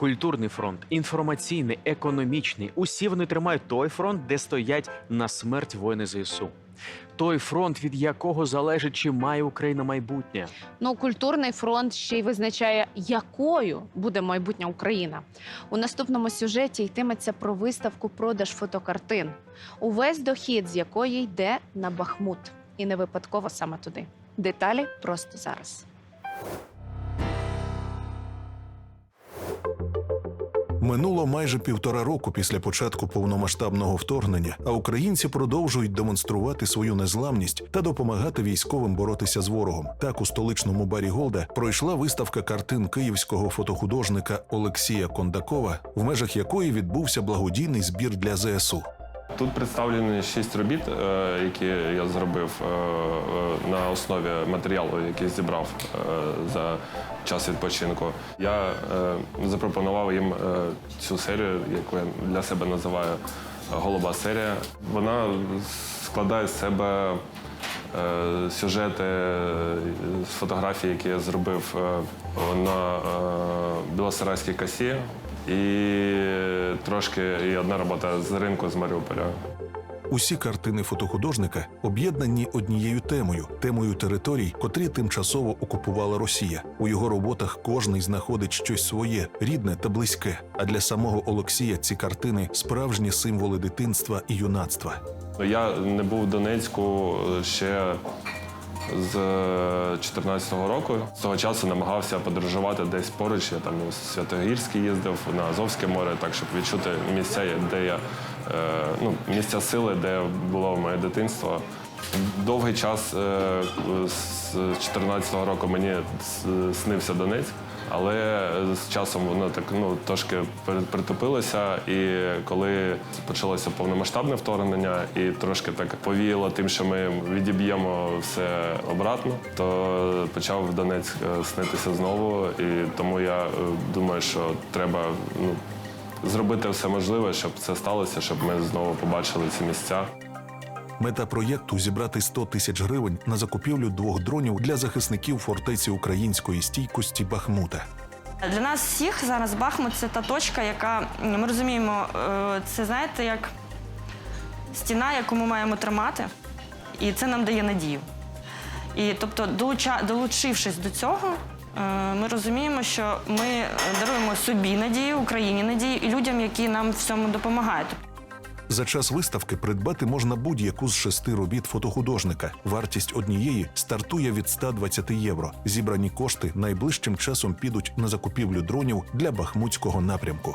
Культурний фронт, інформаційний, економічний. Усі вони тримають той фронт, де стоять на смерть воїни ЗСУ. Той фронт, від якого залежить, чи має Україна майбутнє. Ну, культурний фронт ще й визначає, якою буде майбутня Україна. У наступному сюжеті йтиметься про виставку продаж фотокартин, увесь дохід з якої йде на Бахмут. І не випадково саме туди. Деталі просто зараз. Минуло майже півтора року після початку повномасштабного вторгнення, а українці продовжують демонструвати свою незламність та допомагати військовим боротися з ворогом. Так у столичному барі Голда пройшла виставка картин київського фотохудожника Олексія Кондакова, в межах якої відбувся благодійний збір для ЗСУ. Тут представлені шість робіт, е, які я зробив е, е, на основі матеріалу, який зібрав за час відпочинку. Я запропонував їм цю серію, яку я для себе називаю Голуба серія. Вона складає з себе сюжети з фотографій, які я зробив на Білосарайській касі. І трошки і одна робота з ринку з Маріуполя. Усі картини фотохудожника об'єднані однією темою темою територій, котрі тимчасово окупувала Росія. У його роботах кожний знаходить щось своє, рідне та близьке. А для самого Олексія ці картини справжні символи дитинства і юнацтва. Я не був в Донецьку ще з 2014 року. З того часу намагався подорожувати десь поруч. Я там у Святогірський їздив на Азовське море, так щоб відчути місця, де я е, ну, місця сили, де було моє дитинство. Довгий час е, з 2014 року мені снився Донецьк. Але з часом воно так ну трошки пер- І коли почалося повномасштабне вторгнення, і трошки так повіяло тим, що ми відіб'ємо все обратно, то почав Донецьк е, снитися знову. І тому я е, думаю, що треба ну, зробити все можливе, щоб це сталося, щоб ми знову побачили ці місця. Мета проєкту зібрати 100 тисяч гривень на закупівлю двох дронів для захисників фортеці української стійкості Бахмута. Для нас всіх зараз Бахмут це та точка, яка ми розуміємо, е, це знаєте, як стіна, яку ми маємо тримати, і це нам дає надію. І тобто, долуча, долучившись до цього, е, ми розуміємо, що ми даруємо собі надію, Україні надію і людям, які нам в цьому допомагають. За час виставки придбати можна будь-яку з шести робіт фотохудожника. Вартість однієї стартує від 120 євро. Зібрані кошти найближчим часом підуть на закупівлю дронів для бахмутського напрямку.